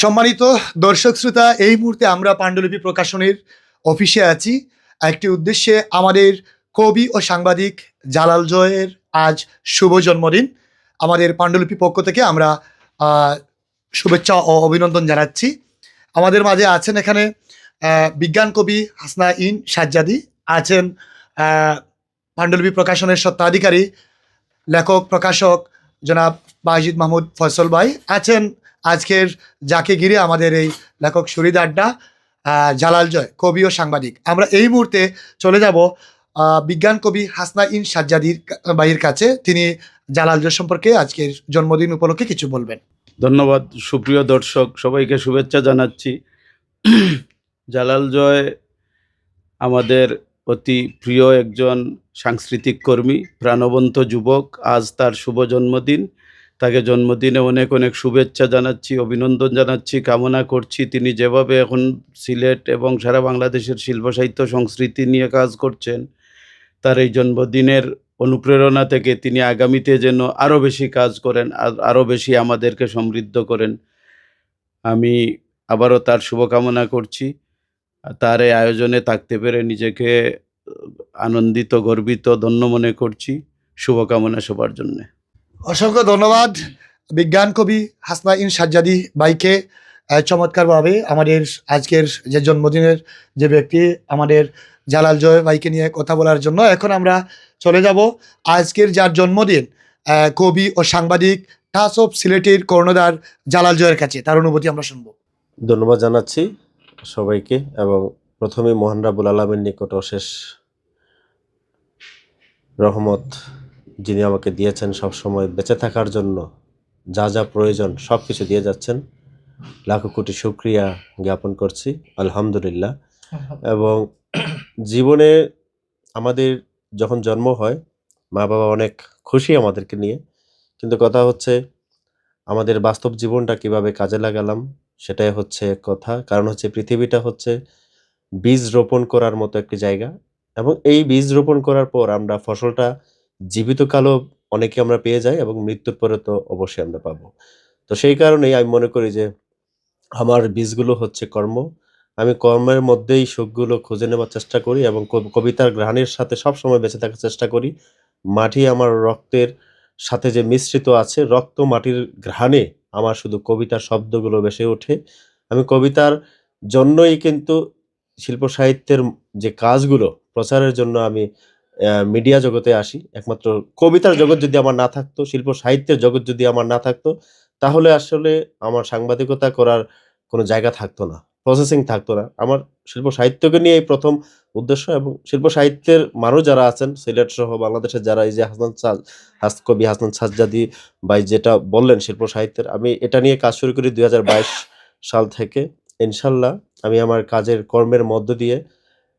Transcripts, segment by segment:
সম্মানিত দর্শক শ্রোতা, এই মুহূর্তে আমরা পাণ্ডুলিপি প্রকাশনের অফিসে আছি। একটি উদ্দেশ্যে আমাদের কবি ও সাংবাদিক জালাল জয়ের আজ শুভ জন্মদিন। আমাদের পাণ্ডুলিপি পক্ষ থেকে আমরা শুভেচ্ছা ও অভিনন্দন জানাচ্ছি। আমাদের মাঝে আছেন এখানে বিজ্ঞান কবি হাসনা ইন সাজ্জাদি, আছেন পাণ্ডুলিপি প্রকাশনের সত্ত্বাধিকারী লেখক, প্রকাশক জনাব বাহিদ মাহমুদ ফয়সল ভাই, আছেন আজকের যাকে ঘিরে আমাদের এই লেখক শরীদ আড্ডা জালাল জয়, কবি ও সাংবাদিক। আমরা এই মুহূর্তে চলে যাব বিজ্ঞান কবি হাসনা ইন সাজ্জাদির ভাইয়ের কাছে। তিনি জালাল জয় সম্পর্কে আজকের জন্মদিন উপলক্ষে কিছু বলবেন। ধন্যবাদ, সুপ্রিয় দর্শক, সবাইকে শুভেচ্ছা জানাচ্ছি। জালাল জয় আমাদের অতি প্রিয় একজন সাংস্কৃতিক কর্মী, প্রাণবন্ত যুবক। আজ তার শুভ জন্মদিন। তাকে জন্মদিনে অনেক অনেক শুভেচ্ছা জানাচ্ছি, অভিনন্দন জানাচ্ছি, কামনা করছি। তিনি যেভাবে এখন সিলেট এবং সারা বাংলাদেশের শিল্প সাহিত্য সংস্কৃতি নিয়ে কাজ করছেন, তার এই জন্মদিনের অনুপ্রেরণা থেকে তিনি আগামীতে যেন আরও বেশি কাজ করেন, আর আরও বেশি আমাদেরকে সমৃদ্ধ করেন। আমি আবারও তার শুভকামনা করছি। তার এই আয়োজনে থাকতে পেরে নিজেকে আনন্দিত, গর্বিত, ধন্য মনে করছি। শুভকামনা সবার জন্যে। অসংখ্য ধন্যবাদ। বিজ্ঞান কবি হাসনা ইন সাজ্জাদি বাইকে চমৎকারভাবে আমাদের আজকের যে জন্মদিনের যে ব্যক্তি, আমাদের জালাল জয় ভাইকে নিয়ে কথা বলার জন্য এখন আমরা চলে যাব। আজকের যার জন্মদিন কবি ও সাংবাদিক টাস অফ সিলেটের কর্ণধার জালাল জয়ের কাছে, তার অনুভূতি আমরা শুনব। ধন্যবাদ জানাচ্ছি সবাইকে এবং প্রথমে মোহন রাবুল আলমের নিকট অশেষ রহমত। যিনি আমাকে দিয়েছেন সব সময় বেঁচে থাকার জন্য যা যা প্রয়োজন সব কিছু দিয়ে যাচ্ছেন। লাখো কোটি শুক্রিয়া জ্ঞাপন করছি আলহামদুলিল্লাহ। এবং জীবনে আমাদের যখন জন্ম হয় মা বাবা অনেক খুশি আমাদেরকে নিয়ে। কিন্তু কথা হচ্ছে আমাদের বাস্তব জীবনটা কীভাবে কাজে লাগালাম সেটাই হচ্ছে কথা। কারণ হচ্ছে পৃথিবীটা হচ্ছে বীজ রোপণ করার মতো একটি জায়গা। এবং এই বীজ রোপণ করার পর আমরা ফসলটা জীবিত কালও অনেকে আমরা পেয়ে যাই এবং মৃত্যুর পরে তো অবশ্যই আমরা পাবো। তো সেই কারণেই আমি মনে করি যে আমার বীজগুলো হচ্ছে কর্ম। আমি কর্মের মধ্যেই সুখগুলো খুঁজে নেওয়ার চেষ্টা করি এবং কবিতার গ্রহণের সাথে সব সময় বেঁচে থাকার চেষ্টা করি। মাটি আমার রক্তের সাথে যে মিশ্রিত আছে, রক্ত মাটির ঘ্রাণে আমার শুধু কবিতার শব্দগুলো বেসে ওঠে। আমি কবিতার জন্যই কিন্তু শিল্প সাহিত্যের যে কাজগুলো, প্রচারের জন্য আমি মিডিয়া জগতে আসি। একমাত্র কবিতার জগৎ যদি আমার না থাকতো, শিল্প সাহিত্যের জগৎ যদি আমার না থাকতো, তাহলে আসলে আমার সাংবাদিকতা করার কোনো জায়গা থাকতো না প্রসেসিং থাকতো না। আমার শিল্প সাহিত্যকে নিয়ে এই প্রথম উদ্দেশ্য এবং শিল্প সাহিত্যের মানুষ যারা আছেন, সিলেট সহ বাংলাদেশের যারা, এই যে হাসান হাস কবি হাসান সাজ্জাদি ভাই যেটা বললেন শিল্প সাহিত্যের, আমি এটা নিয়ে কাজ শুরু করি দু হাজার বাইশ সাল থেকে। ইনশাল্লাহ আমি আমার কাজের কর্মের মধ্য দিয়ে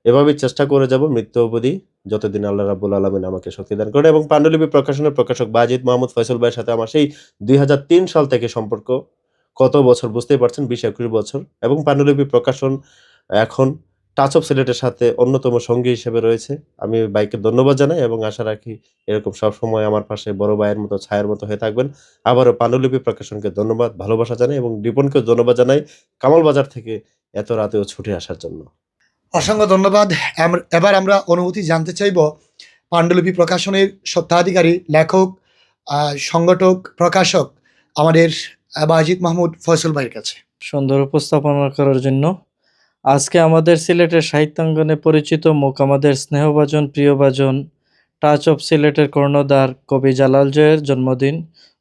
এভাবেই চেষ্টা করে যাব মৃত্যু অবধি যতদিন আল্লাহ রাবুল আলমিন আমাকে শক্তি দান করেন এবং পাণ্ডুলিপি প্রকাশনের প্রকাশক বাজিদ মোহাম্মদ ফয়সল ভাইয়ের সাথে আমার সেই দুই হাজার তিন সাল থেকে সম্পর্ক কত বছর বুঝতেই পারছেন, বিশ একুশ বছর। এবং পাণ্ডুলিপি প্রকাশন এখন টাচ অফ সিলেটের সাথে অন্যতম সঙ্গী হিসেবে রয়েছে। আমি বাইকে ধন্যবাদ জানাই এবং আশা রাখি এরকম সব সময় আমার পাশে বড় ভাইয়ের মতো, ছায়ার মতো হয়ে থাকবেন। আবারও পাণ্ডুলিপি প্রকাশনকে ধন্যবাদ, ভালোবাসা জানাই এবং রিপনকে ধন্যবাদ জানাই কামাল বাজার থেকে এত রাতেও ছুটে আসার জন্য। অসংখ্য ধন্যবাদ। এবার আমরা অনুভূতি জানতে চাইব পাণ্ডুলিপি প্রকাশনের সত্ত্বাধিকারী লেখক সংগঠক, প্রকাশক আমাদের বাজিদ মাহমুদ ফয়সল ভাইয়ের কাছে। সুন্দর উপস্থাপনা করার জন্য। আজকে আমাদের সিলেটের সাহিত্যাঙ্গনে পরিচিত মুখ আমাদের স্নেহভাজন, প্রিয়ভাজন টাচ অফ সিলেটের কর্ণধার কবি জালাল জয়ের জন্মদিন।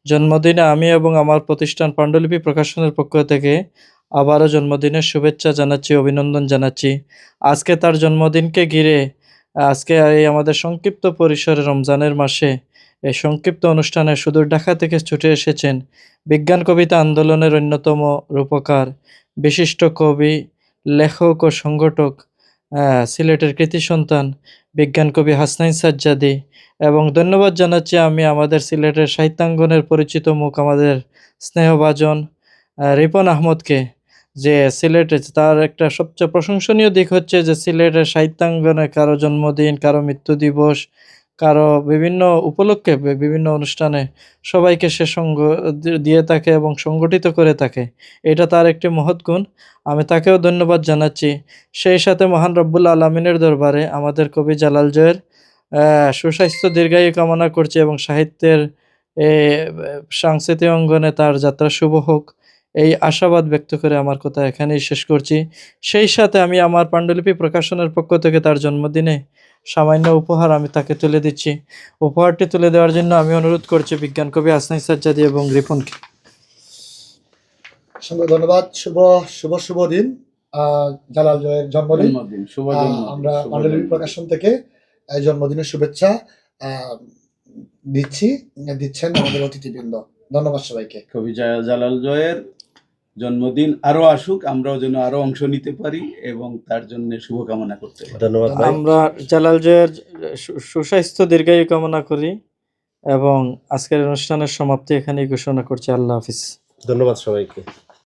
জন্মদিনে আমি এবং আমার প্রতিষ্ঠান পাণ্ডুলিপি প্রকাশনের পক্ষ থেকে আবারও জন্মদিনের শুভেচ্ছা জানাচ্ছি, অভিনন্দন জানাচ্ছি। আজকে তার জন্মদিনকে ঘিরে, আজকে এই আমাদের সংক্ষিপ্ত পরিসরে রমজানের মাসে এই সংক্ষিপ্ত অনুষ্ঠানে সুদূর ঢাকা থেকে ছুটে এসেছেন বিজ্ঞান কবিতা আন্দোলনের অন্যতম রূপকার, বিশিষ্ট কবি, লেখক ও সংগঠক সিলেটের কৃতি সন্তান, বিজ্ঞান কবি হাসনাইন সাজ্জাদি। এবং ধন্যবাদ জানাচ্ছি আমি আমাদের সিলেটের সাহিত্যাঙ্গনের পরিচিত মুখ, আমাদের স্নেহভাজন রিপন আহমদকে। যে সিলেটে তার একটা সবচেয়ে প্রশংসনীয় দিক হচ্ছে যে সিলেটের সাহিত্যাঙ্গনে কারও জন্মদিন, কারও মৃত্যু দিবস, কারও বিভিন্ন উপলক্ষে বিভিন্ন অনুষ্ঠানে সবাইকে সে সঙ্গ দিয়ে থাকে এবং সংগঠিত করে থাকে। এটা তার একটি মহৎ গুণ। আমি তাকেও ধন্যবাদ জানাচ্ছি। সেই সাথে মহান রব্বুল আলমিনের দরবারে আমাদের কবি জালাল জয়ের সুস্বাস্থ্য দীর্ঘায়ু কামনা করছি এবং সাহিত্যের সাংস্কৃতিক অঙ্গনে তার যাত্রা শুভ হোক। এই আশাবাদ ব্যক্ত করে আমার কথা এখানেই শেষ করছি। সেই সাথে আমি আমার পাণ্ডুলিপি প্রকাশনের পক্ষ থেকে তার জন্মদিনে সামান্য উপহার আমি তাকে তুলে দিচ্ছি। উপহারটি তুলে দেওয়ার জন্য আমি অনুরোধ করছি বিজ্ঞান কবি আসনাই সাজ্জাদি এবং রিপনকে। অসংখ্য ধন্যবাদ। শুভ শুভ শুভ দিন আহ, জালাল জয়ের জন্মদিন। আমরা পাণ্ডুলিপি প্রকাশন থেকে এই জন্মদিনের শুভেচ্ছা আহ, দিচ্ছি দিচ্ছেন আমাদের অতিথিবৃন্দ। ধন্যবাদ সবাইকে। কবি জা- জালাল জয়ের জন্মদিন আরও আসুক আমরাও যেন আরও অংশ নিতে পারি এবং তার জন্য শুভকামনা করতে পারি। ধন্যবাদ আমরা জালাল জয়ের সুস্বাস্থ্য দীর্ঘায়ু কামনা করি এবং আজকের অনুষ্ঠানের সমাপ্তি এখানেই ঘোষণা করছি। আল্লাহ হাফিজ। ধন্যবাদ সবাইকে।